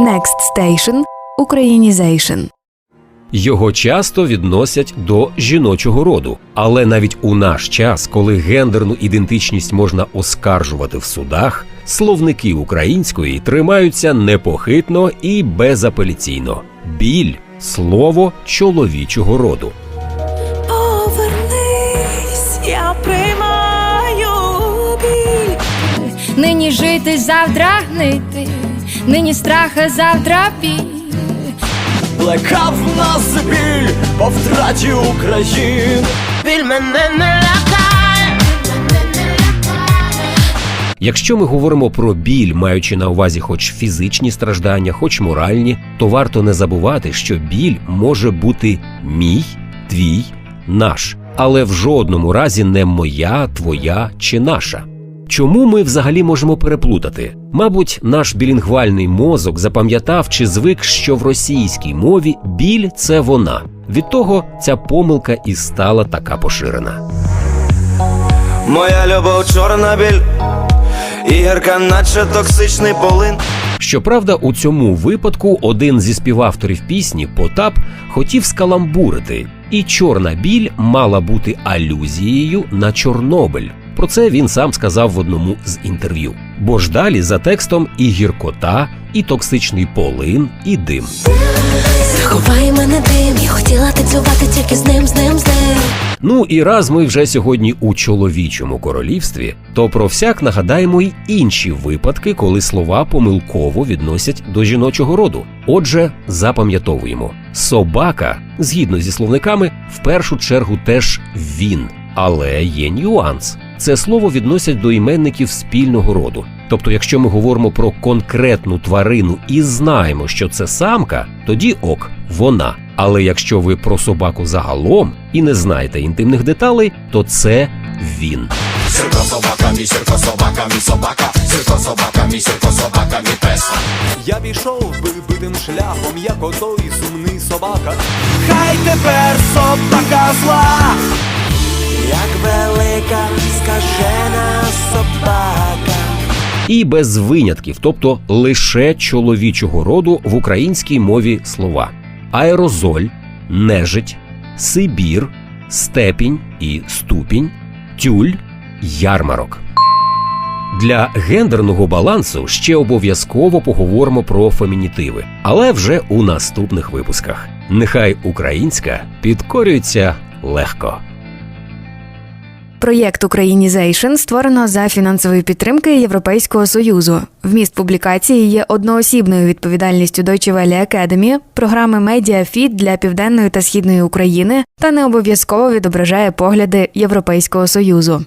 Next Station – Українізейшн. Його часто відносять до жіночого роду, але навіть у наш час, коли гендерну ідентичність можна оскаржувати в судах, словники української тримаються непохитно і безапеляційно. Біль слово чоловічого роду. Повернись, я приймаю біль. Нині жити, завтра гнити, нині страх, а завтра біль. Плекав нас біль по втраті України. Біль мене не лякає. Якщо ми говоримо про біль, маючи на увазі хоч фізичні страждання, хоч моральні, то варто не забувати, що біль може бути мій, твій, наш, але в жодному разі не моя, твоя чи наша. Чому ми взагалі можемо переплутати? Мабуть, наш білінгвальний мозок запам'ятав чи звик, що в російській мові біль це вона. Від того ця помилка і стала така поширена. Моя любов чорна біль, і гірка, наче токсичний полин. Щоправда, у цьому випадку один зі співавторів пісні Потап хотів скаламбурити, і чорна біль мала бути алюзією на Чорнобиль. Про це він сам сказав в одному з інтерв'ю. Бо ж далі за текстом і гіркота, і токсичний полин, і дим. Заховай мене дим, я хотіла танцювати тільки з ним, з ним, з ним. Ну і раз ми вже сьогодні у чоловічому королівстві, то про всяк нагадаємо й інші випадки, коли слова помилково відносять до жіночого роду. Отже, запам'ятовуємо: собака, згідно зі словниками, в першу чергу теж він. Але є нюанс. Це слово відносять до іменників спільного роду. Тобто, якщо ми говоримо про конкретну тварину і знаємо, що це самка, тоді ок, вона. Але якщо ви про собаку загалом і не знаєте інтимних деталей, то це він. Сірко собака, мій сірко собака, мій собака, сірко собака, мій сірко собака, мій пес. Я пішов вибитим шляхом, як отой сумний собака. Хай тепер собака зла, скажена собака. І без винятків, тобто лише чоловічого роду в українській мові слова: аерозоль, нежить, Сибір, степінь і ступінь, тюль, ярмарок. Для гендерного балансу ще обов'язково поговоримо про фемінітиви, але вже у наступних випусках. Нехай українська підкорюється легко. Проєкт Українізейшн створено за фінансової підтримки Європейського союзу. Вміст публікації є одноосібною відповідальністю Deutsche Welle Academy, програми Медіафіт для південної та східної України та не обов'язково відображає погляди Європейського союзу.